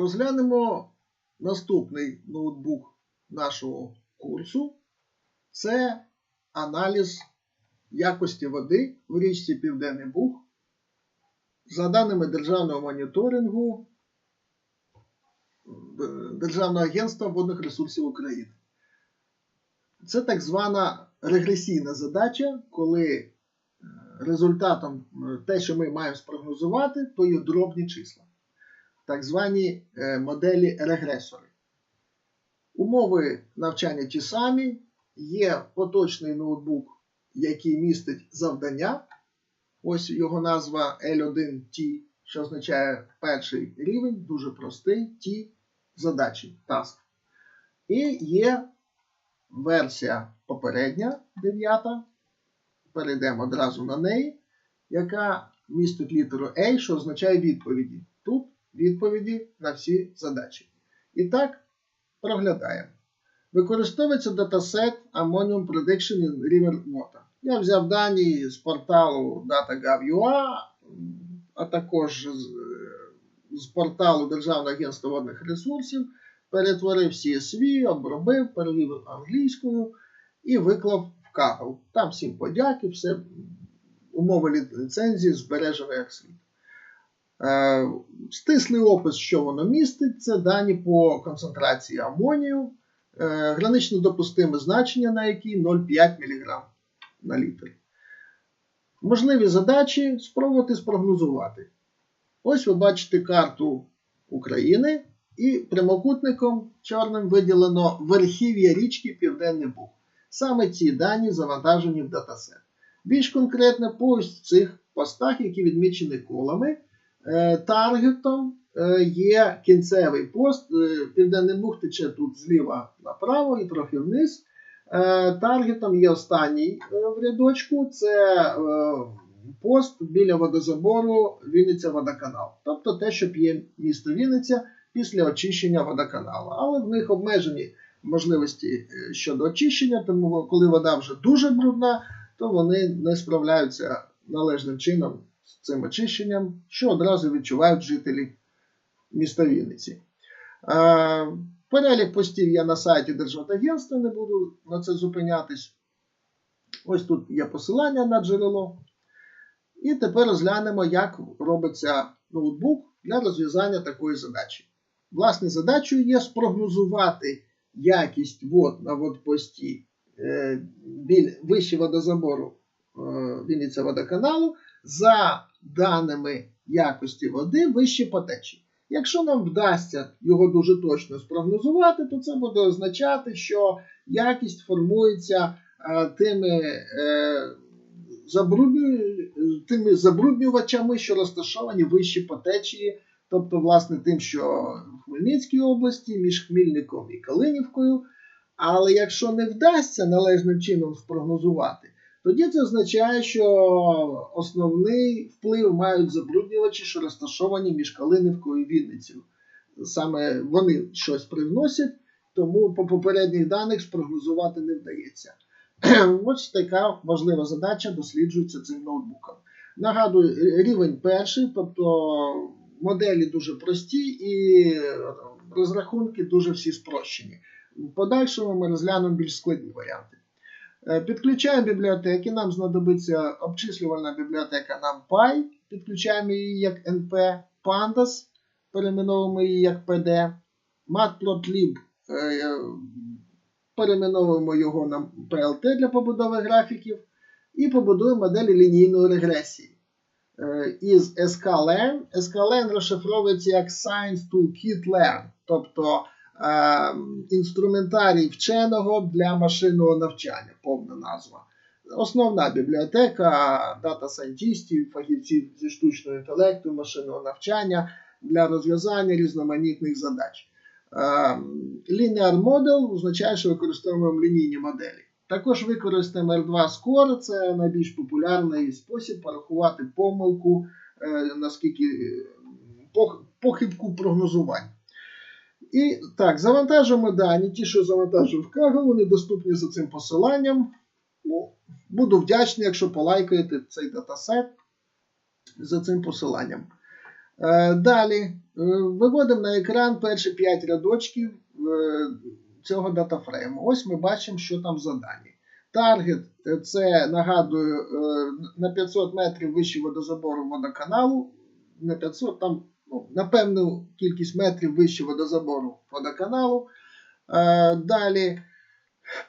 Розглянемо наступний ноутбук нашого курсу. Це аналіз якості води в річці Південний Буг. За даними Державного моніторингу Державного агентства водних ресурсів України. Це так звана регресійна задача, коли е, результатом е, те, що ми маємо спрогнозувати, то є дробні числа. Так звані е, моделі регресори. Умови навчання ті самі. Є поточний ноутбук, який містить завдання. Ось його назва L1T, що означає перший рівень, дуже простий T задачі, task. І є версія попередня, дев'ята. Перейдемо одразу на неї, яка містить літеру A, що означає відповіді. Відповіді на всі задачі. І так, проглядаємо. Використовується датасет Ammonium Prediction in River Water. Я взяв дані з порталу data.gov.ua, а також з порталу Державного агентства водних ресурсів, перетворив CSV, обробив, перевів англійською і виклав в Kaggle. Там всім подяки, все умови ліцензії збережено як слід. Е, Стислий опис, що воно містить, це дані по концентрації амонію, е, гранично допустиме значення на якій 0,5 мг на літр. Можливі задачі спробувати спрогнозувати. Ось ви бачите карту України і прямокутником чорним виділено верхів'я річки Південний Буг. Саме ці дані завантажені в датасет. Більш конкретно по ось цих постах, які відмічені колами. Е, таргетом е, є кінцевий пост. Е, Південний Буг тече тут зліва направо і трохи вниз. Таргетом є останній в рядочку. Це пост біля водозабору Вінниця водоканал. Тобто те, що п'є місто Вінниця після очищення водоканалу. Але в них обмежені можливості щодо очищення, тому коли вода вже дуже брудна, то вони не справляються належним чином цим очищенням, що одразу відчувають жителі міста Вінниці. Перелік постів є на сайті Держводагентства, не буду на це зупинятись. Ось тут є посилання на джерело. І тепер розглянемо, як робиться ноутбук для розв'язання такої задачі. Власне, задачею є спрогнозувати якість вод на водпості е, вище водозабору е, Вінниця водоканалу за даними якості води вище по течії. Якщо нам вдасться його дуже точно спрогнозувати, то це буде означати, що якість формується е, тими, е, тими забруднювачами, що розташовані вище по течії, тобто, власне, тим, що в Хмельницькій області, між Хмільником і Калинівкою. Але якщо не вдасться належним чином спрогнозувати, тоді це означає, що основний вплив мають забруднювачі, що розташовані між Калинівкою і Вінницею. Саме вони щось привносять, тому по попередніх даних спрогнозувати не вдається. Ось така важлива задача досліджується цим ноутбуком. Нагадую, рівень перший, тобто моделі дуже прості і розрахунки дуже всі спрощені. В подальшому ми розглянемо більш складні варіанти. Е, підключаємо бібліотеки, нам знадобиться обчислювальна бібліотека NumPy, підключаємо її як NP, Pandas, перейменовуємо її як PD, Matplotlib, е, перейменовуємо його на PLT для побудови графіків, і побудуємо моделі лінійної регресії. Е, із sklearn. sklearn розшифровується як Science Toolkit Learn, тобто Е, інструментарій вченого для машинного навчання, повна назва. Основна бібліотека дата-сайентістів, фахівців зі штучного інтелекту, машинного навчання для розв'язання різноманітних задач. Е, Linear Model означає, що використовуємо лінійні моделі. Також використаємо R2 Score, це найбільш популярний спосіб порахувати помилку, е, наскільки похибку прогнозувань. І так, завантажуємо дані. Ті, що завантажую в Kaggle, вони доступні за цим посиланням. Ну, Буду вдячний, якщо полайкаєте цей датасет за цим посиланням. Е, Далі е, виводимо на екран перші 5 рядочків е, цього датафрейму. Ось ми бачимо, що там за дані. Таргет е, це нагадую е, на 500 метрів вище водозабору водоканалу. На 500 там ну, на певну кількість метрів вище водозабору водоканалу. Е, Далі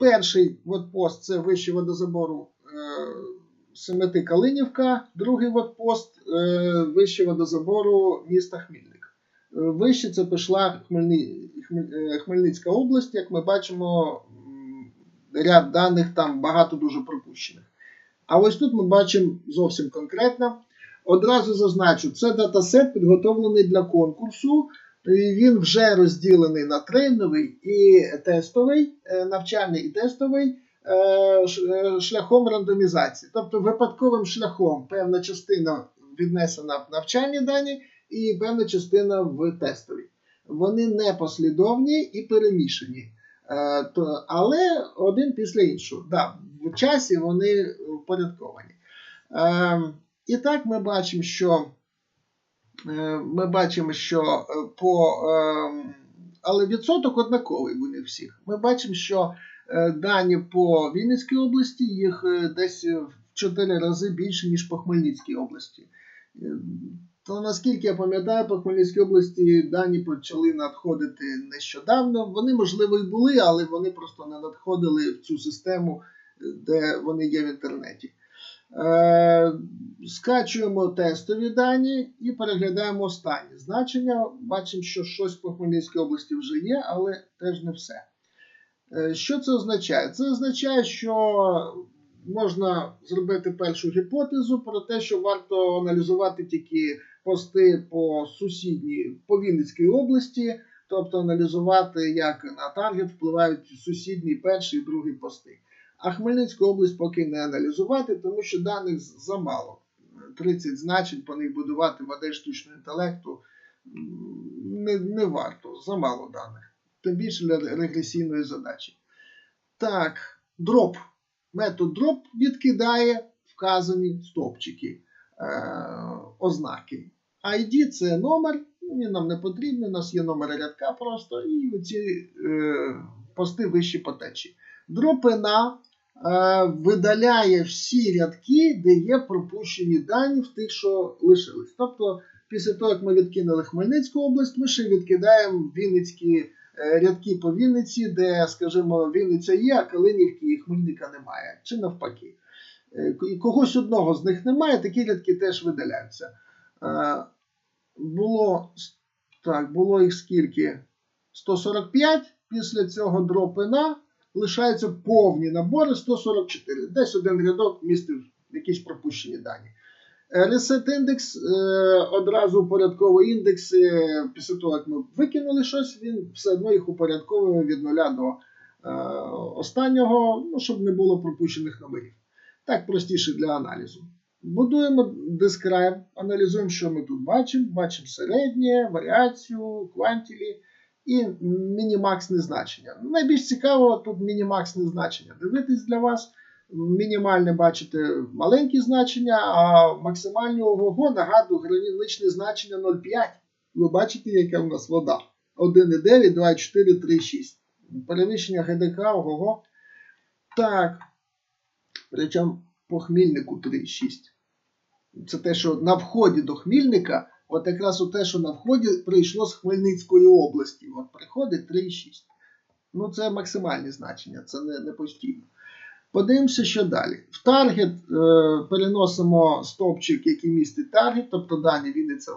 перший водпост це вище водозабору е, Семети Калинівка, другий водпост е, вище водозабору міста Хмільник. Е, Вище це пішла Хмельни... Хмель- е, Хмельницька область, як ми бачимо, ряд даних там багато дуже пропущених. А ось тут ми бачимо зовсім конкретно. Одразу зазначу, це датасет підготовлений для конкурсу. Він вже розділений на трейновий і тестовий, е, навчальний і тестовий е, е, шляхом рандомізації. Тобто випадковим шляхом певна частина віднесена в навчальні дані і певна частина в тестові. Вони не послідовні і перемішані. Але один після іншого. Да, в часі вони впорядковані. І так ми бачимо, що е, ми бачимо, що е, по е, але відсоток однаковий у них всіх. Ми бачимо, що дані по Вінницькій області їх десь в 4 рази більше, ніж по Хмельницькій області. То наскільки я пам'ятаю, по Хмельницькій області дані почали надходити нещодавно. Вони, можливо, і були, але вони просто не надходили в цю систему, де вони є в інтернеті. Е, скачуємо тестові дані і переглядаємо останні значення. Бачимо, що щось по Хмельницькій області вже є, але теж не все. Е, Що це означає? Це означає, що можна зробити першу гіпотезу про те, що варто аналізувати тільки пости по сусідній по Вінницькій області, тобто аналізувати, як на таргет впливають сусідні перший і другий пости. А Хмельницьку область поки не аналізувати, тому що даних замало. 30 значень по них будувати модель штучного інтелекту не, не варто, замало даних. Тим більше для регресійної задачі. Так, дроп. Метод дроп відкидає вказані стовпчики, е, ознаки. ID це номер, він нам не потрібний, у нас є номер рядка просто, і ці е, пости вищі по течії. Дропина видаляє всі рядки, де є пропущені дані в тих, що лишились. Тобто, після того, як ми відкинули Хмельницьку область, ми ще відкидаємо Вінницькі е, рядки по Вінниці, де, скажімо, Вінниця є, а Калинівки і Хмельника немає, чи навпаки. Е, І когось одного з них немає, такі рядки теж видаляються. Е, Було, так, було їх скільки? 145. Після цього дропина лишаються повні набори 144. Десь один рядок містив якісь пропущені дані. Reset індекс е, одразу упорядковує індекси після того, як ми викинули щось, він все одно їх упорядковує від нуля до е, останнього, ну, щоб не було пропущених номерів. Так простіше для аналізу. Будуємо describe, аналізуємо, що ми тут бачимо. Бачимо середнє, варіацію, квантілі і мінімаксне значення. Найбільш цікаво тут мінімаксне значення. Дивитись для вас. Мінімальне бачите маленькі значення, а максимальні ого, нагадую, граничне значення 0,5. Ви бачите, яка в нас вода. 1,9, 2,4, 3,6. Перевищення ГДК, ого. Так. Причому по хмільнику 3,6. Це те, що на вході до Хмільника, от якраз у те, що на вході прийшло з Хмельницької області. От приходить 3,6. Ну, це максимальні значення, це не, не постійно. Подивимося, що далі. В таргет е, переносимо стовпчик, який містить таргет, тобто дані Вінниця е,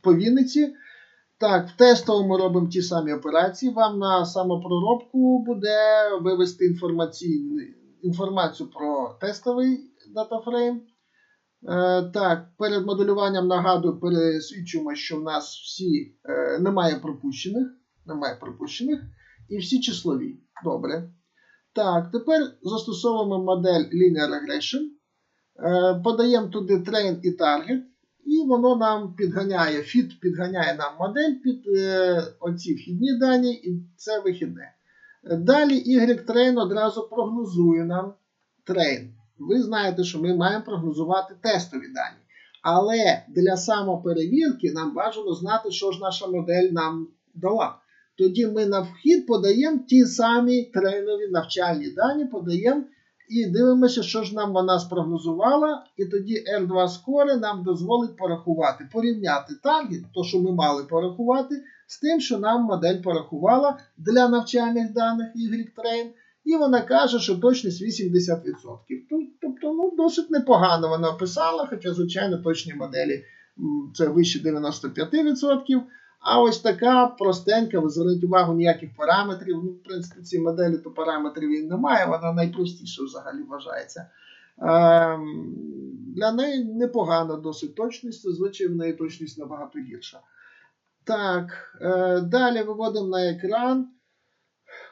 по Вінниці. Так, в тестовому робимо ті самі операції. Вам на самопроробку буде вивести інформацію про тестовий датафрейм. Е, так, перед моделюванням нагадую, пересвідчуємо, що в нас всі е, немає пропущених. Немає пропущених. І всі числові. Добре. Так, тепер застосовуємо модель Linear Regression. Е, подаємо туди train і target, і воно нам підганяє, fit підганяє нам модель під оці вхідні дані, і це вихідне. Далі Y-train одразу прогнозує нам train. Ви знаєте, що ми маємо прогнозувати тестові дані. Але для самоперевірки нам бажано знати, що ж наша модель нам дала. Тоді ми на вхід подаємо ті самі трейнові навчальні дані, подаємо і дивимося, що ж нам вона спрогнозувала, і тоді R2 скори нам дозволить порахувати, порівняти таргет, то, що ми мали порахувати, з тим, що нам модель порахувала для навчальних даних Y-Train, і вона каже, що точність 80%. Тобто, ну, досить непогано вона описала, хоча, звичайно, точні моделі це вище 95%. А ось така простенька, ви зверніть увагу, ніяких параметрів. Ну, в принципі, ці моделі то параметрів і немає, вона найпростіша взагалі вважається. Ем, для неї непогана досить точність, зазвичай в неї точність набагато гірша. Так, е, далі виводимо на екран.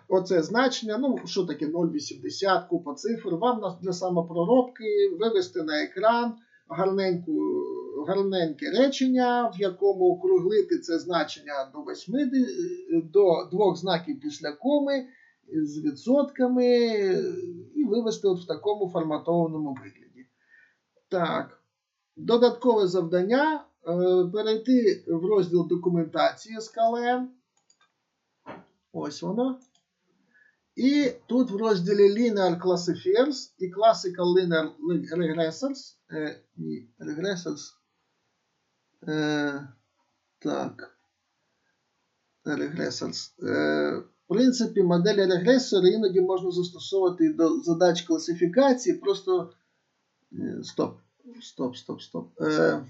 Оце значення, ну, що таке 0,80, купа цифр. Вам для самопроробки вивести на екран гарненьку, гарненьке речення, в якому округлити це значення до 8, до двох знаків після коми з відсотками і вивести от в такому форматованому вигляді. Так, додаткове завдання е, перейти в розділ документації KLM. Ось воно. І тут в розділі Linear Classifiers і Classical Linear Regressors. Е, ні, Regressors. Е, так. Regressors. Е, в принципі, моделі регресора іноді можна застосовувати до задач класифікації. Просто. е, Стоп. Стоп, стоп, стоп. Е,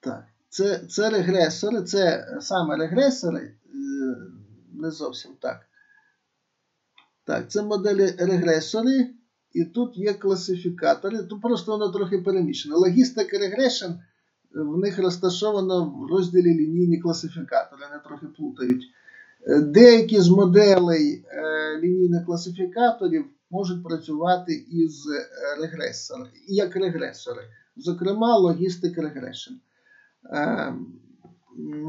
так. Це, це регресори, це саме регресори. е, Не зовсім так. Так, це моделі регресори, і тут є класифікатори. Тут просто воно трохи перемішане. Логістика регрешн в них розташовано в розділі лінійні класифікатори, вони трохи плутають. Е, Деякі з моделей е, лінійних класифікаторів можуть працювати із е, регресорами, як регресори, зокрема, логістик регрешн. Е,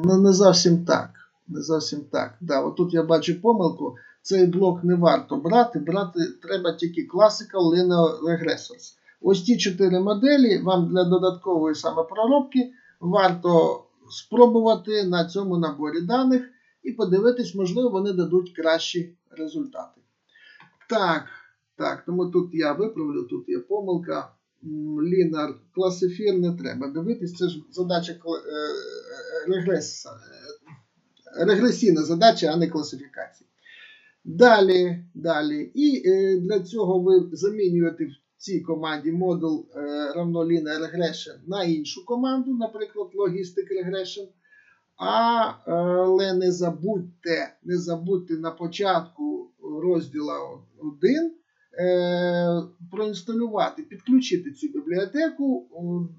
Ну, не зовсім так. Не зовсім так. Да, отут я бачу помилку. Цей блок не варто брати. Брати треба тільки Classical Linear Regressors. Ось ті чотири моделі вам для додаткової самопроробки варто спробувати на цьому наборі даних і подивитись, можливо, вони дадуть кращі результати. Так, так, тому тут я виправлю, тут є помилка. Linear Classifier не треба дивитись, це ж задача регрес, регресійна задача, а не класифікація. Далі, далі. І е, для цього ви замінюєте в цій команді модул е, равно linear regression на іншу команду, наприклад, logistic regression. Е, але не забудьте, не забудьте на початку розділу 1 е, проінсталювати, підключити цю бібліотеку,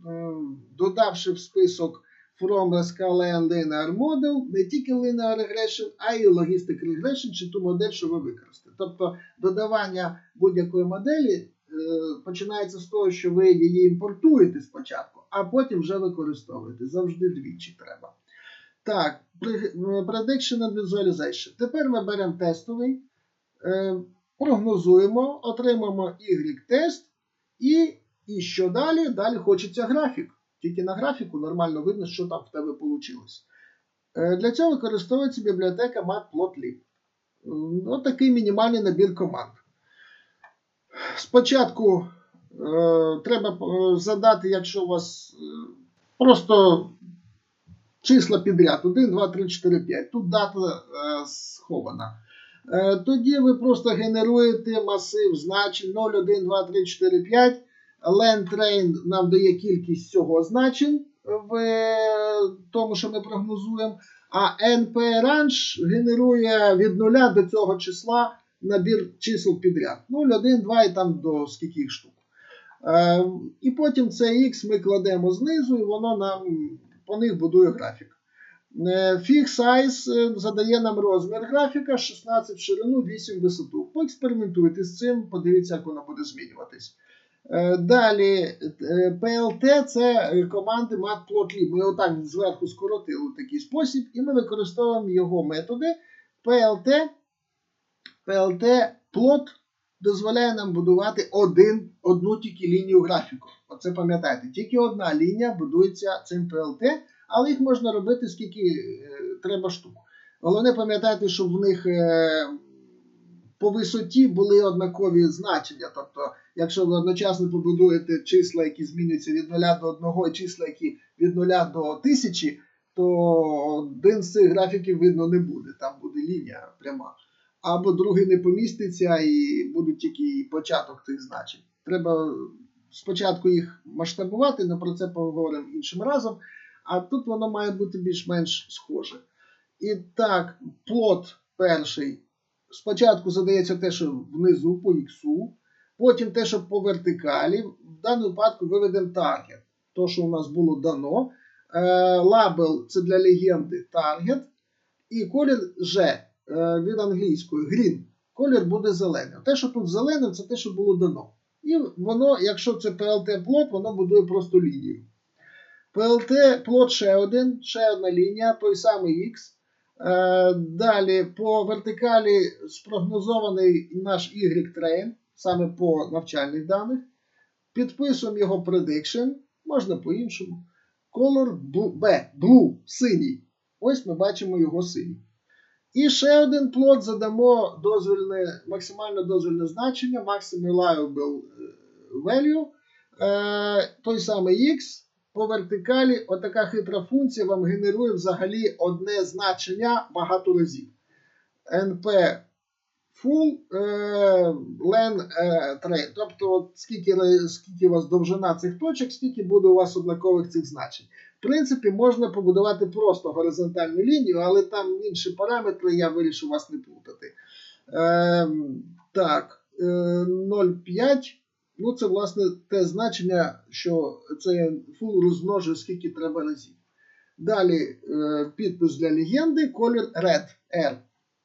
е, додавши в список from Rascal Linear Model не тільки Linear Regression, а й Logistic Regression чи ту модель, що ви використаєте. Тобто додавання будь-якої моделі е, починається з того, що ви її імпортуєте спочатку, а потім вже використовуєте. Завжди двічі треба. Так, Prediction and Visualization. Тепер ми беремо тестовий, е, прогнозуємо, отримаємо Y-тест і, і що далі? Далі хочеться графік. Тільки на графіку нормально видно, що там в тебе вийшло. Для цього використовується бібліотека Matplotlib. Ось такий мінімальний набір команд. Спочатку е, треба е, задати, якщо у вас е, просто числа підряд 1, 2, 3, 4, 5. Тут дата е, схована. Е, тоді ви просто генеруєте масив значень 0, 1, 2, 3, 4, 5. LandTrain нам дає кількість цього значень в е, тому, що ми прогнозуємо. А NP-Range генерує від 0 до цього числа набір чисел підряд. 0, 1, 2 і там до скільких штук. Е, і потім це X ми кладемо знизу, і воно нам по них будує графік. Е, Fix size задає нам розмір графіка 16 в ширину, 8 в висоту. Поекспериментуйте з цим, подивіться, як воно буде змінюватись. Е, Далі е, PLT це е, команди matplotlib. Ми отак зверху скоротили в такий спосіб, і ми використовуємо його методи PLT, PLT plot дозволяє нам будувати один, одну тільки лінію графіку. Оце пам'ятайте, тільки одна лінія будується цим PLT, але їх можна робити скільки е, треба штук. Головне пам'ятайте, щоб в них е, по висоті були однакові значення. Тобто, якщо ви одночасно побудуєте числа, які змінюються від 0 до 1, і числа, які від 0 до 1000, то один з цих графіків видно не буде. Там буде лінія пряма. Або другий не поміститься і буде тільки початок тих значень. Треба спочатку їх масштабувати, але про це поговоримо іншим разом. А тут воно має бути більш-менш схоже. І так, плот перший. Спочатку задається те, що внизу по іксу, потім те, що по вертикалі. В даному випадку виведемо таргет. То, що у нас було дано. Е, лабел це для легенди таргет. І колір G е, від англійської green. Колір буде зелений. Те, що тут зелене, це те, що було дано. І воно, якщо це PLT плот, воно будує просто лінію. PLT плот ще один, ще одна лінія, той самий X. Е, Далі по вертикалі спрогнозований наш Y-train, саме по навчальних даних. Підписуємо його prediction, можна по-іншому. Color B, blue, синій. Ось ми бачимо його синій. І ще один плот задамо дозвільне, максимально дозвільне значення, maximum reliable value. Е, той самий X. По вертикалі отака хитра функція вам генерує взагалі одне значення багато разів. NP full len train. Тобто, от скільки, скільки у вас довжина цих точок, стільки буде у вас однакових цих значень. В принципі, можна побудувати просто горизонтальну лінію, але там інші параметри, я вирішив вас не плутати. Е, так, е, 0,5. Ну, це, власне, те значення, що це фул розмножує скільки треба разів. Далі е, підпис для легенди, колір red, R.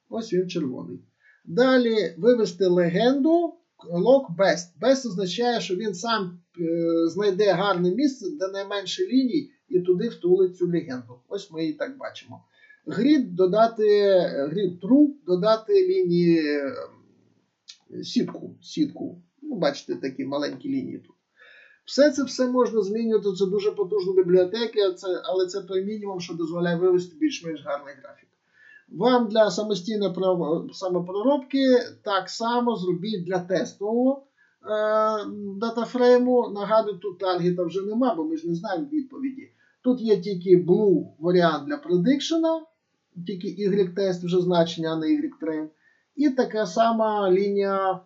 Ось він червоний. Далі вивести легенду lock best. Best означає, що він сам е, знайде гарне місце, де найменше ліній, і туди втулить цю легенду. Ось ми її так бачимо. Grid додати grid true, додати лінії е, сітку. сітку. Ну, бачите, такі маленькі лінії тут. Все це все можна змінювати. Це дуже потужна бібліотека, але це той мінімум, що дозволяє вивести більш-менш гарний графік. Вам для самостійної про- самопроробки так само зробіть для тестового е, датафрейму. Нагадую, тут таргета вже нема, бо ми ж не знаємо відповіді. Тут є тільки blue варіант для предикшена, тільки Y-тест вже значення, а не Y-train. І така сама лінія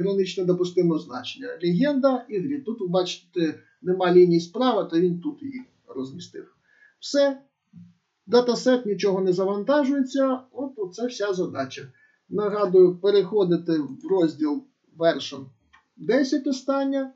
е, гранично допустимого значення. Легенда і грі. Тут ви бачите, нема лінії справа, то він тут її розмістив. Все. Датасет нічого не завантажується. От оце вся задача. Нагадую, переходите в розділ Version 10 остання.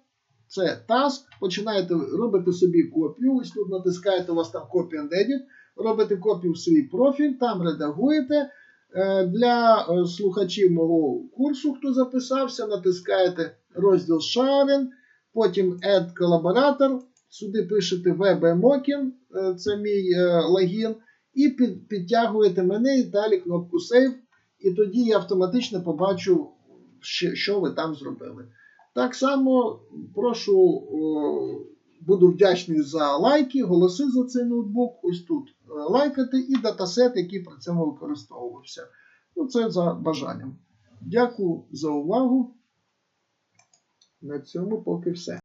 Це task. Починаєте робити собі копію. Ось тут натискаєте, у вас там Copy and Edit. Робите копію в свій профіль, там редагуєте. Е, Для е, слухачів мого курсу, хто записався, натискаєте розділ Sharing, потім Add Collaborator, сюди пишете WebMokin, е, це мій логін, і підтягуєте мене і далі кнопку Save, і тоді я автоматично побачу, що, ви там зробили. Так само прошу, буду вдячний за лайки, голоси за цей ноутбук. Ось тут е, лайкати і датасет, який при цьому використовувався. Ну, це за бажанням. Дякую за увагу. На цьому поки все.